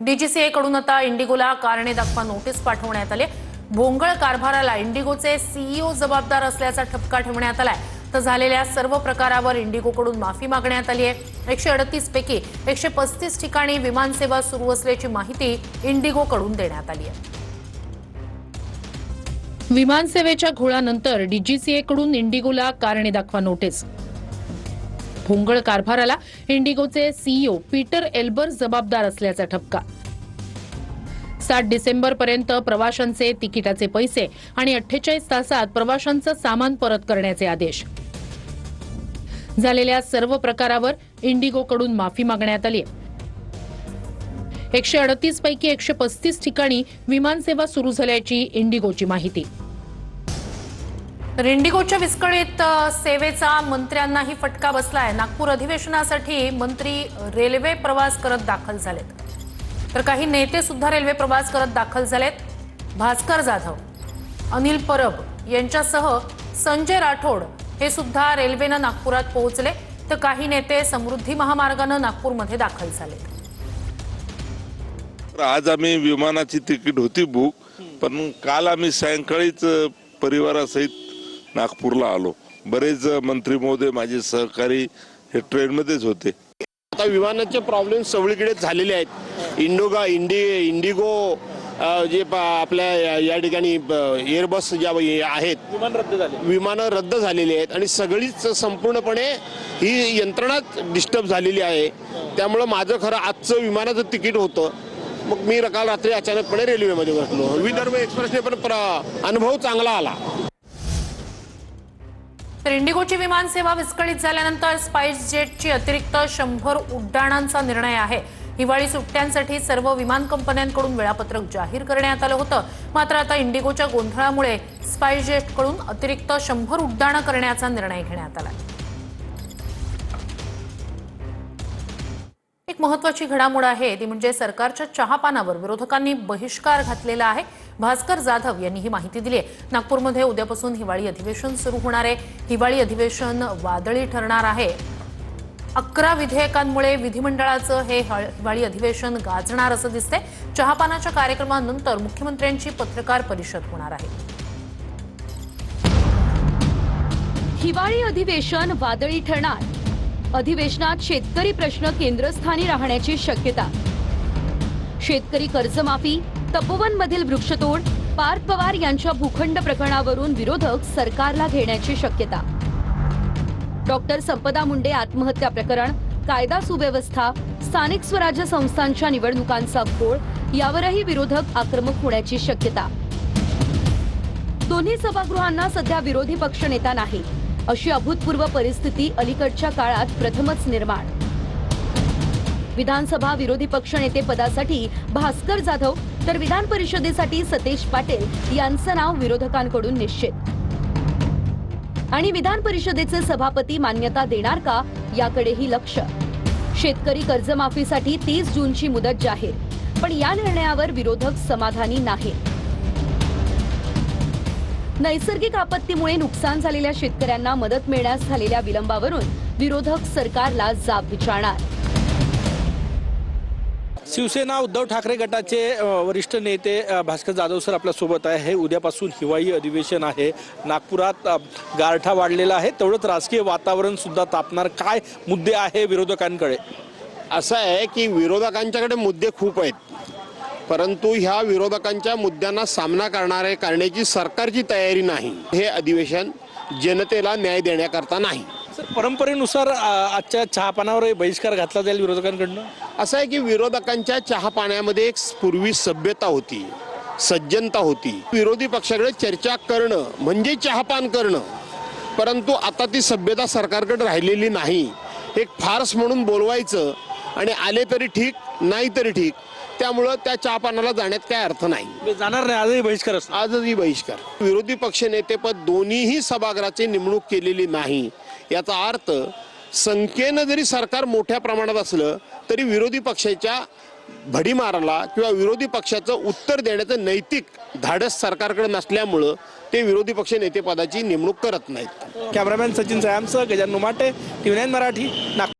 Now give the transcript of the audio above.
DGCA कडून आता इंडिगोला कारणे दाखवा नोटीस पाठवण्यात आली भोंगळ कारभाराला इंडिगोचे सीईओ जबाबदार असल्याचा ठपका ठेवण्यात आलाय. तर झालेल्या सर्व प्रकारावर इंडिगोकडून माफी मागण्यात आली आहे. एकशे अडतीस पैकी एकशे पस्तीस ठिकाणी विमानसेवा सुरू असल्याची माहिती इंडिगोकडून देण्यात आली आहे. विमानसेवेच्या घोळानंतर डीजीसीए कडून इंडिगोला कारणे दाखवा नोटीस. भोंगळ कारभाराला इंडिगोचे सीईओ पीटर एल्बर जबाबदार असल्याचा ठपका. सात डिसेंबर पर्यंत प्रवाशांचे तिकिटाचे पैसे आणि अठ्ठेचाळीस तासात प्रवाशांचं सामान परत करण्याचे आदेश. झालेल्या सर्व प्रकारावर इंडिगोकडून माफी मागण्यात आली एकशे अडतीस पैकी एकशे पस्तीस ठिकाणी विमानसेवा सुरू झाल्याची इंडिगोची माहिती. तर इंडिगोच्या विस्कळीत सेवेचा मंत्र्यांनाही फटका बसलाय. नागपूर अधिवेशनासाठी मंत्री रेल्वे प्रवास करत दाखल झालेत. तर काही नेते सुद्धा रेल्वे प्रवास करत दाखल झालेत. भास्कर जाधव अनिल परब यांच्यासह संजय राठोड हे सुद्धा रेल्वेनं नागपुरात पोहोचले. तर काही नेते समृद्धी महामार्गानं नागपूरमध्ये दाखल झालेत. आज आम्ही विमानाची तिकीट होती बुक पण काल आम्ही सायंकाळीच परिवारासहित नागपूरला आलो. बरेच मंत्री महोदय माझे सहकारी हे ट्रेनमध्येच होते. आता विमानाचे प्रॉब्लेम सगळीकडे झालेले आहेत. इंडोगा इंडी इंडिगो जे आपल्या या- या ठिकाणी एअरबस ज्या आहेत. विमान रद्द झाले. विमानं रद्द झालेली आहेत आणि सगळीच संपूर्णपणे ही यंत्रणाच डिस्टर्ब झालेली आहे. त्यामुळं माझं खरं आजचं विमानाचं तिकीट होतं. मग मी काल रात्री अचानकपणे रेल्वेमध्ये बसलो. विदर्भ एक्सप्रेसने पण अनुभव चांगला आला. तर इंडिगोची विमानसेवा विस्कळीत झाल्यानंतर स्पाइस जेटची अतिरिक्त शंभर उड्डाणांचा निर्णय आहे. हिवाळी सुट्ट्यांसाठी सर्व विमान कंपन्यांकडून वेळापत्रक जाहीर करण्यात आलं होतं. मात्र आता इंडिगोच्या गोंधळामुळे स्पाइस जेटकडून अतिरिक्त शंभर उड्डाणं करण्याचा निर्णय घेण्यात आला एक महत्वाची घडामोड आहे. ती म्हणजे सरकारच्या चहापानावर विरोधकांनी बहिष्कार घातलेला आहे. भास्कर जाधव यांनी ही माहिती दिली आहे. नागपूरमध्ये उद्यापासून हिवाळी अधिवेशन सुरू होणार आहे. हिवाळी अधिवेशन वादळी ठरणार आहे. अकरा विधेयकांमुळे विधिमंडळाचं हे हळ- हिवाळी अधिवेशन गाजणार असं दिसतंय. चहापानाच्या कार्यक्रमानंतर मुख्यमंत्र्यांची पत्रकार परिषद होणार आहे. हिवाळी अधिवेशन वादळी ठरणार. अधिवेशनात शेतकरी प्रश्न केंद्रस्थानी राहण्याची शक्यता. शेतकरी कर्जमाफी तपोवन मधील वृक्षतोड पार्थ पवार यांच्या भूखंड प्रकरणावरून विरोधक सरकारला घेण्याची शक्यता. डॉक्टर संपदा मुंडे आत्महत्या प्रकरण कायदा सुव्यवस्था स्थानिक स्वराज्य संस्थांच्या निवडणुकांचा घोळ यावरही विरोधक आक्रमक होण्याची शक्यता. दोन्ही सभागृहांना सध्या विरोधी पक्षनेता नाही. अशी अभूतपूर्व परिस्थिती अलीकडच्या काळात प्रथमच निर्माण. विधानसभा विरोधी पक्षनेते पदासाठी भास्कर जाधव तर विधान परिषदेसाठी सतेज पाटील यांचं नाव विरोधकांकडून निश्चित. आणि विधान परिषदेचे सभापती मान्यता देणार का याकडेही लक्ष. शेतकरी कर्जमाफीसाठी तीस जूनची मुदत जाहीर पण या निर्णयावर विरोधक समाधानी नाही. नैसर्गिक आपत्तीमुळे नुकसान झालेल्या शेतकऱ्यांना मदत मिळण्यास झालेल्या विलंबावरून विरोधक सरकारला जाब विचारणार. शिवसेना उद्धव ठाकरे गटाचे वरिष्ठ नेते भास्कर जाधव सर आपल्यासोबत आहे. हे उद्यापासून हिवाळी अधिवेशन आहे. नागपुरात गारठा वाढलेला आहे. तेवढंच राजकीय वातावरण सुद्धा तापणार. काय मुद्दे आहे विरोधकांकडे? असं आहे की विरोधकांच्याकडे मुद्दे खूप आहेत. परंतु ह्या विरोधकांच्या मुद्द्यांना सामना करणारे करण्याची सरकारची तयारी नाही. हे अधिवेशन जनतेला न्याय देण्याकरता नाही. सर परंपरेनुसार आजच्या चहापानावर बहिष्कार घातला जाईल विरोधकांकडनं? असं आहे की विरोधकांच्या चहा पाण्यामध्ये एक पूर्वी सभ्यता होती सज्जनता होती. विरोधी पक्षाकडे चर्चा करणं म्हणजे चहापान करणं. परंतु आता ती सभ्यता सरकारकडे राहिलेली नाही. एक फार्स म्हणून बोलवायचं आणि आले तरी ठीक नाही तरी ठीक त्यामुळं त्या चहापानाला जाण्यात काय अर्थ नाही. जाणार नाही आजही बहिष्कार आजही बहिष्कार. विरोधी पक्षनेतेपद दोन्हीही सभागृहाची नेमणूक केलेली नाही. याचा अर्थ संख्येनं जरी सरकार मोठ्या प्रमाणात असलं तरी विरोधी पक्षाच्या भडीमाराला किंवा विरोधी पक्षाचं उत्तर देण्याचं नैतिक धाडस सरकारकडे नसल्यामुळं ते विरोधी पक्ष नेतेपदाची नेमणूक करत नाहीत. कॅमेरामॅन सचिन सयामसह गजानन माटे टीव्ही नाईन मराठी नागपूर.